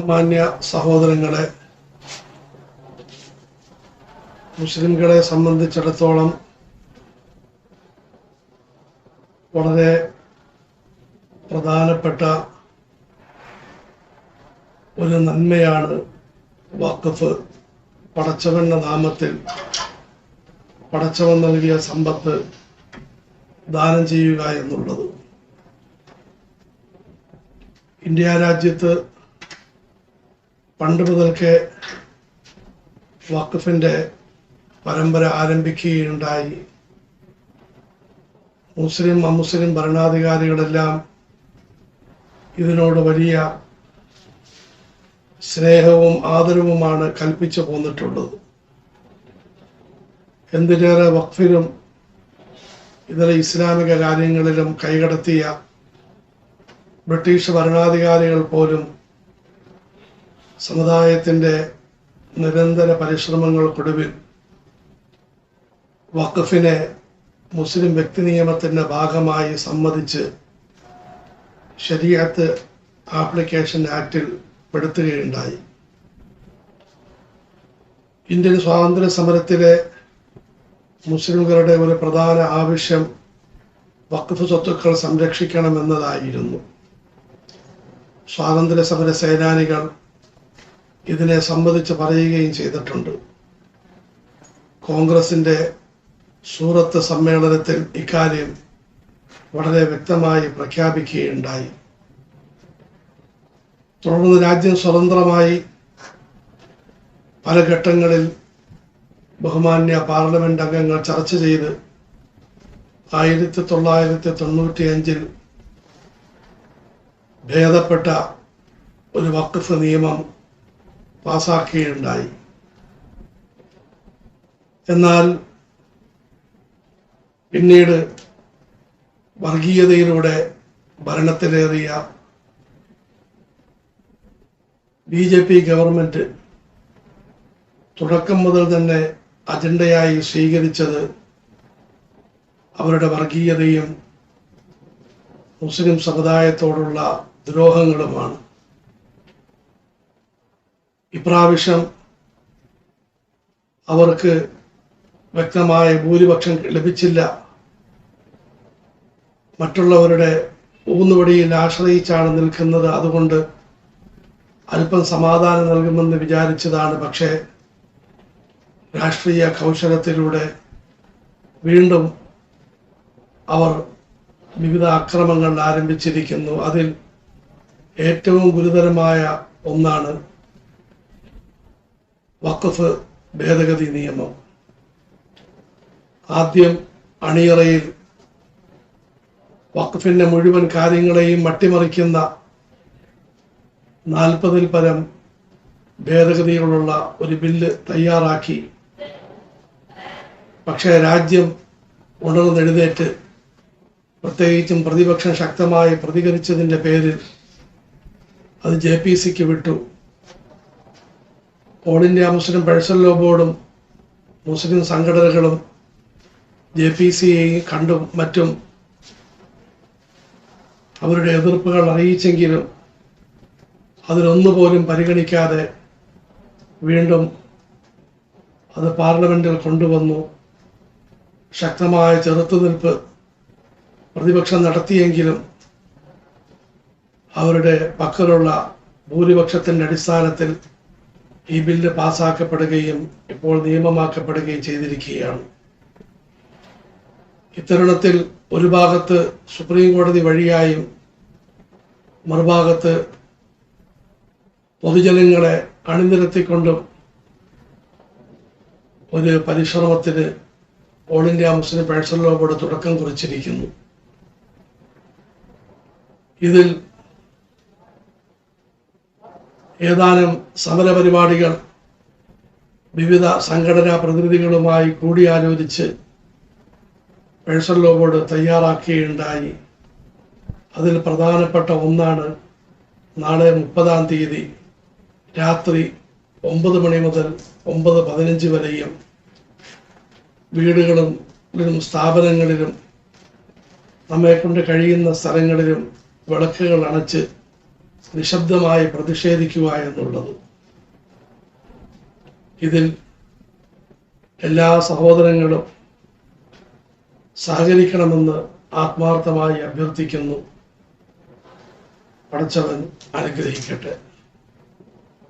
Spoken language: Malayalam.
മാന്യ സഹോദരങ്ങളെ മുസ്ലിംകളെ സംബന്ധിച്ചിടത്തോളം വളരെ പ്രധാനപ്പെട്ട ഒരു നന്മയാണ് വഖഫ് പടച്ചവന്റെ നാമത്തിൽ പടച്ചവൻ നൽകിയ സമ്പത്ത് ദാനം ചെയ്യുക എന്നുള്ളത്. ഇന്ത്യ രാജ്യത്ത് പണ്ട് മുതൽക്കേ വഖഫിന്റെ പരമ്പര ആരംഭിക്കുകയുണ്ടായി. മുസ്ലിം അമുസ്ലിം ഭരണാധികാരികളെല്ലാം ഇതിനോട് വലിയ സ്നേഹവും ആദരവുമാണ് കൽപ്പിച്ചു പോന്നിട്ടുള്ളത്. എന്തിനേറെ വഖഫിലും ഇതര ഇസ്ലാമിക കാര്യങ്ങളിലും കൈകടത്തിയ ബ്രിട്ടീഷ് ഭരണാധികാരികൾ പോലും സമുദായത്തിന്റെ നിരന്തര പരിശ്രമങ്ങൾക്കൊടുവിൽ വഖഫിനെ മുസ്ലിം വ്യക്തി നിയമത്തിന്റെ ഭാഗമായി സമ്മതിച്ച് ശരീരത്ത് ആപ്ലിക്കേഷൻ ആക്റ്റിൽ പെടുത്തുകയുണ്ടായി. ഇന്ത്യൻ സ്വാതന്ത്ര്യ സമരത്തിലെ മുസ്ലിംകളുടെ ഒരു പ്രധാന ആവശ്യം വഖഫ് സ്വത്തുക്കൾ സംരക്ഷിക്കണമെന്നതായിരുന്നു. സ്വാതന്ത്ര്യ സമര സേനാനികൾ ഇതിനെ സംബന്ധിച്ച് പറയുകയും ചെയ്തിട്ടുണ്ട്. കോൺഗ്രസിന്റെ സൂറത്ത് സമ്മേളനത്തിൽ ഇക്കാര്യം വളരെ വ്യക്തമായി പ്രഖ്യാപിക്കുകയുണ്ടായി. തുടർന്ന് രാജ്യം സ്വതന്ത്രമായി പല ഘട്ടങ്ങളിൽ ബഹുമാന്യ പാർലമെന്റ് അംഗങ്ങൾ ചർച്ച ചെയ്ത് ആയിരത്തി തൊള്ളായിരത്തി തൊണ്ണൂറ്റി അഞ്ചിൽ ഭേദപ്പെട്ട ഒരു വഖഫ് നിയമം പാസാക്കുകയുണ്ടായി. എന്നാൽ പിന്നീട് വർഗീയതയിലൂടെ ഭരണത്തിലേറിയ ബി ജെ പി ഗവൺമെന്റ് തുടക്കം മുതൽ തന്നെ അജണ്ടയായി സ്വീകരിച്ചത് അവരുടെ വർഗീയതയും മുസ്ലിം സമുദായത്തോടുള്ള ദ്രോഹങ്ങളുമാണ്. ഇപ്രാവശ്യം അവർക്ക് വ്യക്തമായ ഭൂരിപക്ഷം ലഭിച്ചില്ല. മറ്റുള്ളവരുടെ ഊന്നുവടിയിൽ ആശ്രയിച്ചാണ് നിൽക്കുന്നത്. അതുകൊണ്ട് അല്പം സമാധാനം നൽകുമെന്ന് വിചാരിച്ചതാണ്. പക്ഷേ രാഷ്ട്രീയ കൗശലത്തിലൂടെ വീണ്ടും അവർ വിവിധ അക്രമങ്ങൾ ആരംഭിച്ചിരിക്കുന്നു. അതിൽ ഏറ്റവും ഗുരുതരമായ ഒന്നാണ് വഖഫ് ഭേദഗതി നിയമം. ആദ്യം അണിയറയിൽ വഖഫിന്റെ മുഴുവൻ കാര്യങ്ങളെയും മട്ടിമറിക്കുന്ന നാൽപ്പതിൽ പരം ഭേദഗതികളുള്ള ഒരു ബില്ല് തയ്യാറാക്കി. പക്ഷേ രാജ്യം ഉണർന്നെഴുന്നേറ്റ് പ്രത്യേകിച്ചും പ്രതിപക്ഷം ശക്തമായി പ്രതികരിച്ചതിന്റെ പേരിൽ അത് ജെ പി സിക്ക് വിട്ടു. All India Muslim personal law ബോർഡും മുസ്ലിം സംഘടനകളും ജെ പി സിയെയും കണ്ടും മറ്റും അവരുടെ എതിർപ്പുകൾ അറിയിച്ചെങ്കിലും അതിലൊന്നുപോലും പരിഗണിക്കാതെ വീണ്ടും അത് പാർലമെന്റിൽ കൊണ്ടുവന്നു. ശക്തമായ ചെറുത്തുനിൽപ്പ് പ്രതിപക്ഷം നടത്തിയെങ്കിലും അവരുടെ പക്കലുള്ള ഭൂരിപക്ഷത്തിന്റെ അടിസ്ഥാനത്തിൽ ഈ ബില്ല് പാസാക്കപ്പെടുകയും ഇപ്പോൾ നിയമമാക്കപ്പെടുകയും ചെയ്തിരിക്കുകയാണ്. ഇത്തരുണത്തിൽ ഒരു ഭാഗത്ത് സുപ്രീം കോടതി വഴിയായും മറുഭാഗത്ത് പൊതുജനങ്ങളെ അണിനിരത്തിക്കൊണ്ടും ഒരു പരിശ്രമത്തിന് all India Muslim personal law board തുടക്കം കുറിച്ചിരിക്കുന്നു. ഇതിൽ ഏതാനും സമരപരിപാടികൾ വിവിധ സംഘടനാ പ്രതിനിധികളുമായി കൂടിയാലോചിച്ച് പേഴ്സണൽ ലോ ബോർഡ് തയ്യാറാക്കുകയുണ്ടായി അതിൽ പ്രധാനപ്പെട്ട ഒന്നാണ് നാളെ മുപ്പതാം തീയതി രാത്രി ഒമ്പത് മണി മുതൽ ഒമ്പത് പതിനഞ്ച് വരെയും വീടുകളിലും സ്ഥാപനങ്ങളിലും നമ്മെ കൊണ്ട് കഴിയുന്ന സ്ഥലങ്ങളിലും വിളക്കുകൾ അണച്ച് നിശബ്ദമായി പ്രതിഷേധിക്കുക എന്നുള്ളത്. ഇതിൽ എല്ലാ സഹോദരങ്ങളും സഹകരിക്കണമെന്ന് ആത്മാർത്ഥമായി അഭ്യർത്ഥിക്കുന്നു. പടച്ചവൻ അനുഗ്രഹിക്കട്ടെ.